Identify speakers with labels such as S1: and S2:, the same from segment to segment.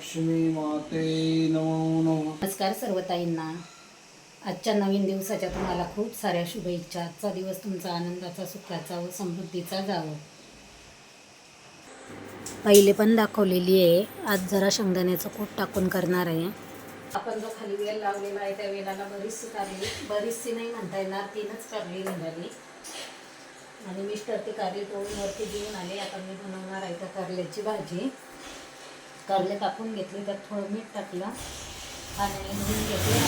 S1: लक्ष्मी माते नमो नमः.
S2: नमस्कार सर्व ताईंना आजच्या नवीन दिवसाच्या तुम्हाला खूप साऱ्या शुभेच्छा. आजचा दिवस तुमचा आनंदाचा सुखाचा व समृद्धीचा जावो. पहिले पण दाखवलेली आहे. आज जरा शेंगदाण्याचं कूट टाकून करणार आहे. आपण जो खाली वेल लावलेला आहे त्या वेलाला बरीचशी कारली बरीचशी नाही म्हणता येणार तीनच कारली निघाली. आणि मिस्टर ती कारली तोडून वरती घेऊन आले. आता मी बनवणार आहे त्या कारल्याची भाजी. कारले कापून घेतले त्यात थोडं मीठ टाकलं आणि धुवून घेतले.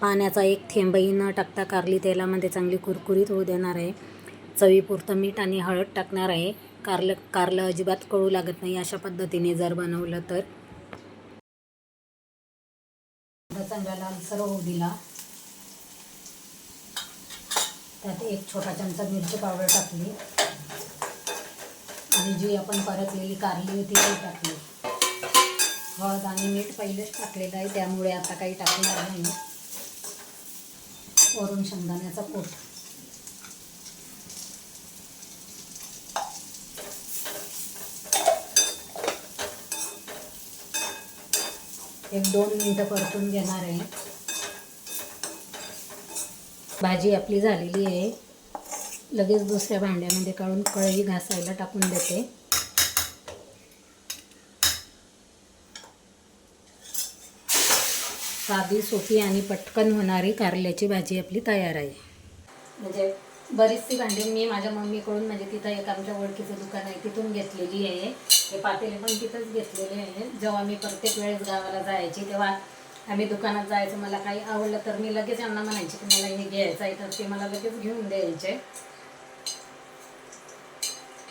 S2: पाण्याचा एक थेंबही न टाकता कारली तेलामध्ये चांगली कुरकुरीत होऊ देणार आहे. चवीपुरतं मीठ आणि हळद टाकणार आहे. कारलं कारलं अजिबात कळू लागत नाही अशा पद्धतीने जर बनवलं तर. चांगला लालसर होऊ दिला. त्यात एक छोटा चमचा मिरची पावडर टाकली. आणि जी आपण परतलेली कारली होती ती टाकली. हळद आणि मीठ पहिलेच टाकलेलं आहे त्यामुळे आता काही टाकणार नाही. वरून शेंगदाण्याचा पोट एक दोन मिनटं परतून घेणार आहे. भाजी आपली झालेली आहे. लगेच दुसऱ्या भांड्यामध्ये काढून कळी घासायला टाकून देते. साधी सोपी आणि पटकन होणारी कारल्याची भाजी आपली तयार आहे. म्हणजे बरीचशी भांडी मी माझ्या मम्मीकडून म्हणजे तिथं एक आमच्या ओळखीचं दुकान आहे तिथून घेतलेली आहे. हे पातेले पण तिथंच घेतलेले आहे. जेव्हा मी प्रत्येक वेळेस गावाला जायची तेव्हा आम्ही दुकानात जायचं मला काही आवडलं तर मी लगेच यांना म्हणायचे की मला हे घ्यायचं आहे तर ते मला लगेच घेऊन द्यायचे.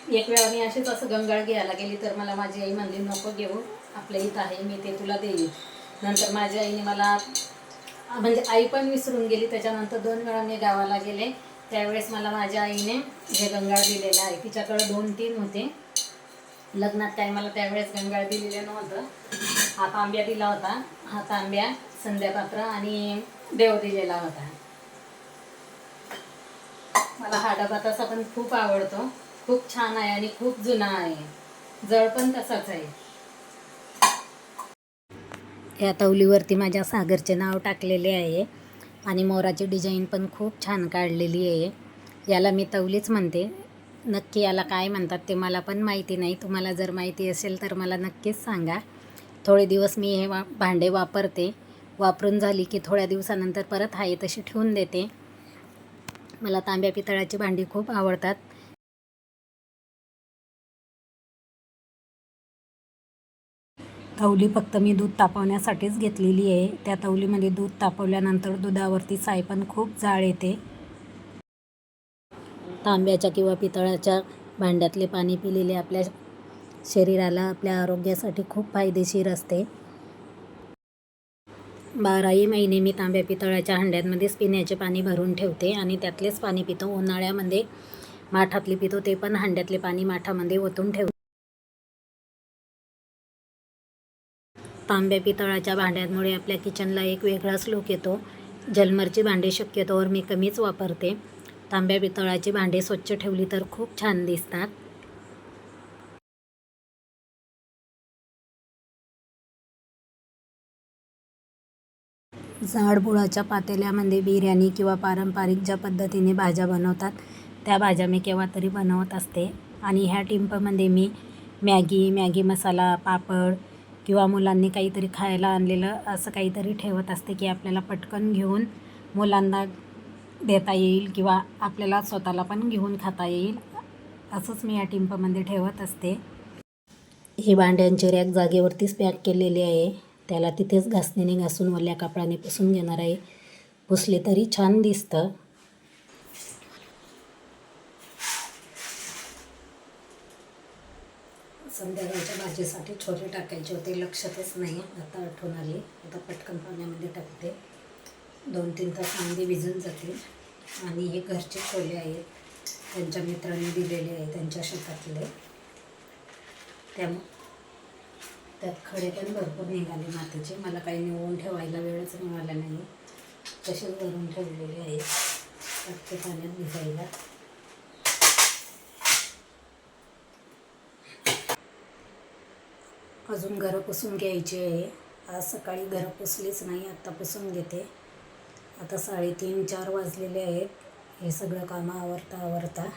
S2: एक वेळा मी अशीच असं गंगाळ घ्यायला गेली तर मला माझी आई म्हणली नको घेऊ आपल्या इथं आहे मी ते तुला देईन. नंतर माझ्या आईने मला म्हणजे आई पण विसरून गेली. त्याच्यानंतर दोन वेळा मी गावाला गेले. त्यावेळेस मला माझ्या आईने हे गंगाळ दिलेलं आहे. तिच्याकडे दोन तीन होते. लग्नात काय मला त्यावेळेस गंगाळ दिलेलं नव्हतं. हा तांब्या दिला होता. हा तांब्या संध्यापात्र आणि देव दिलेला होता. मला हा डबा तसा पण खूप आवडतो. खूप छान आहे आणि खूप जुना आहे. जळ पण तसाच आहे. या तवलीवरती माझ्या सागरचे नाव टाकलेले आहे आणि मोराची डिझाईन पण खूप छान काढलेली आहे. याला मी तवलीच म्हणते. नक्की याला काय म्हणतात ते मला पण माहिती नाही. तुम्हाला जर माहिती असेल तर मला नक्कीच सांगा. थोडे दिवस मी हे वा भांडे वापरते. वापरून झाली की थोड्या दिवसानंतर परत आहे तशी ठेवून देते. मला तांब्या पितळाची भांडी खूप आवडतात. तवली फक्त मी दूध तापवण्यासाठीच घेतलेली आहे. त्या तवलीमध्ये दूध तापवल्यानंतर दुधावरती साय पण खूप जाळ येते. तांब्याच्या किंवा पितळाच्या भांड्यातले पाणी पिलेले आपल्या शरीराला आपल्या आरोग्यासाठी खूप फायदेशीर असते. बाराही महिने मी तांब्या पितळाच्या हांड्यांमध्येच पिण्याचे पाणी भरून ठेवते आणि त्यातलेच पाणी पितो. उन्हाळ्यामध्ये माठातले पितो ते पण हांड्यातले पाणी माठामध्ये ओतून ठेवते. तांब्या पितळाच्या भांड्यांमुळे आपल्या किचनला एक वेगळाच लूक येतो. जलमरची भांडी शक्यतोवर मी कमीच वापरते. तांब्या पितळाची भांडी स्वच्छ ठेवली तर खूप छान दिसतात. झाडबुडाच्या पातेल्यामध्ये बिर्याणी किंवा पारंपरिक ज्या पद्धतीने भाज्या बनवतात त्या भाज्या मी केव्हा तरी बनवत असते. आणि ह्या टिंपमध्ये मी मॅगी मॅगी मसाला पापड किंवा मुलांनी काहीतरी खायला आणलेलं असं काहीतरी ठेवत असते की आपल्याला पटकन घेऊन मुलांना देता येईल किंवा आपल्याला स्वतःला पण घेऊन खाता येईल असंच मी या टिंपमध्ये ठेवत असते. ही भांड्यांची रॅक जागेवरतीच पॅक केलेली आहे. त्याला तिथेच घासणीने घासून वल्या कापडाने पुसून घेणार आहे. पुसले तरी छान दिसतं. संध्याकाळच्या भाजीसाठी छोले टाकायचे होते. लक्षातच नाही. आता आठवण आली. आता पटकन पाण्यामध्ये टाकते. दोन तीन तासमध्ये भिजून जातील. आणि हे घरचे छोले आहेत. त्यांच्या मित्रांनी दिलेले आहे त्यांच्या शेतातले. त्या त्यात खडे पण भरपूर निघाले मातीचे. मला काही निवडून ठेवायला वेळच मिळाला नाही. तसेच भरून ठेवलेले आहेत. टाकते पाण्यात भिजायला. अजून घरं पुसून घ्यायची आहे. आज सकाळी घरं पुसलीच नाही आत्ता पुसून घेते. आता साडेतीन चार वाजलेले आहेत. हे सगळं कामं आवरता आवरता.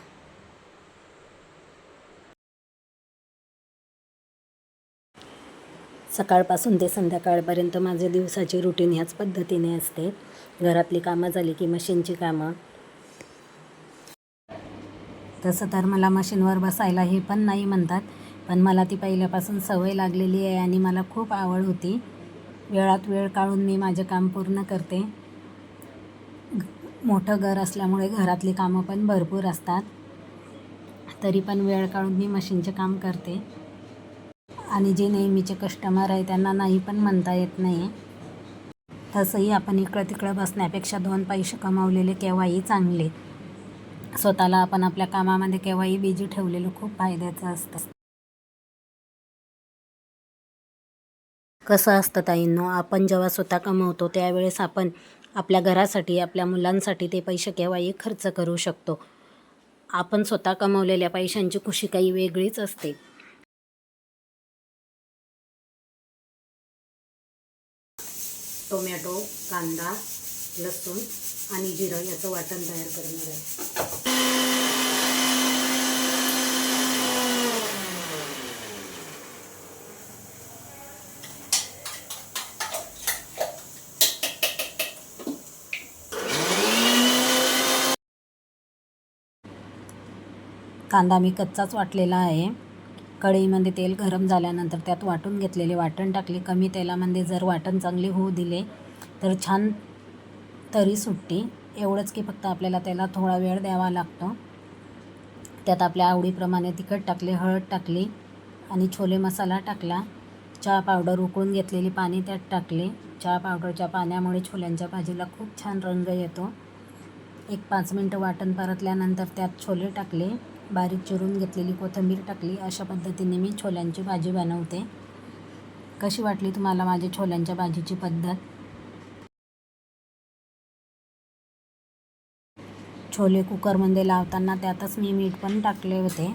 S2: सकाळपासून ते संध्याकाळपर्यंत माझे दिवसाची रुटीन ह्याच पद्धतीने असते. घरातली कामं झाली की मशीनची कामं. तसं तर मला मशीनवर बसायला हे पण नाही म्हणतात पण मला ती पहिल्यापासून सवय लागलेली आहे आणि मला खूप आवड होती. वेळात वेळ काढून मी माझे काम पूर्ण करते. मोठं घर असल्यामुळे घरातली कामं पण भरपूर असतात. तरी पण वेळ काढून मी मशीनचे काम करते. आणि जे नेहमीचे कस्टमर आहे त्यांना नाही पण म्हणता येत नाही. तसंही आपण इकडं तिकडं बसण्यापेक्षा दोन पैसे कमावलेले केव्हाही चांगले. स्वतःला आपण आपल्या कामामध्ये केव्हाही बिजी ठेवलेलं खूप फायद्याचं असतं. कसं असतं ताईंनो आपण जेव्हा स्वतः कमवतो त्यावेळेस आपण आपल्या घरासाठी आपल्या मुलांसाठी ते पैसे केव्हाही खर्च करू शकतो. आपण स्वतः कमवलेल्या पैशांची खुशी काही वेगळीच असते. टोमॅटो कांदा लसूण आणि जिरं याचं वाटण तयार करणार आहे. कांदा मी कच्चाच वाटलेला आहे. कढईमध्ये तेल गरम झाल्यानंतर त्यात वाटून घेतलेले वाटण टाकले. कमी तेलामध्ये जर वाटण चांगले होऊ दिले तर छान तरी सुटते एवढंच की फक्त आपल्याला त्याला थोडा वेळ द्यावा लागतो. त्यात आपल्या आवडीप्रमाणे तिखट टाकले हळद टाकली आणि छोले मसाला टाकला. चहा पावडर उकळून घेतलेली पाणी त्यात टाकले. चहा पावडरच्या पाण्यामुळे छोल्यांच्या भाजीला खूप छान रंग येतो. एक पाच मिनटं वाटण परतल्यानंतर त्यात छोले टाकले. बारीक चिरून घेतलेली कोथिंबीर टाकली. अशा पद्धतीने मी छोल्यांची भाजी बनवते. कशी वाटली तुम्हाला माझ्या छोल्यांच्या भाजीची पद्धत? छोले कुकरमध्ये लावताना त्यातच मी मीठ पण टाकले होते.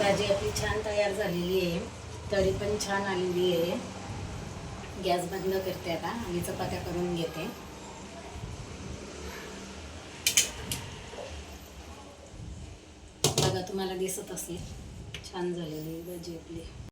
S2: भाजी आपली छान तयार झालेली आहे. तरी पण छान आलेली आहे. गॅस बंद करते आता. आणि चपात्या करून घेते. बघा तुम्हाला दिसत असेल. छान झालेली आहे भाजी आपली.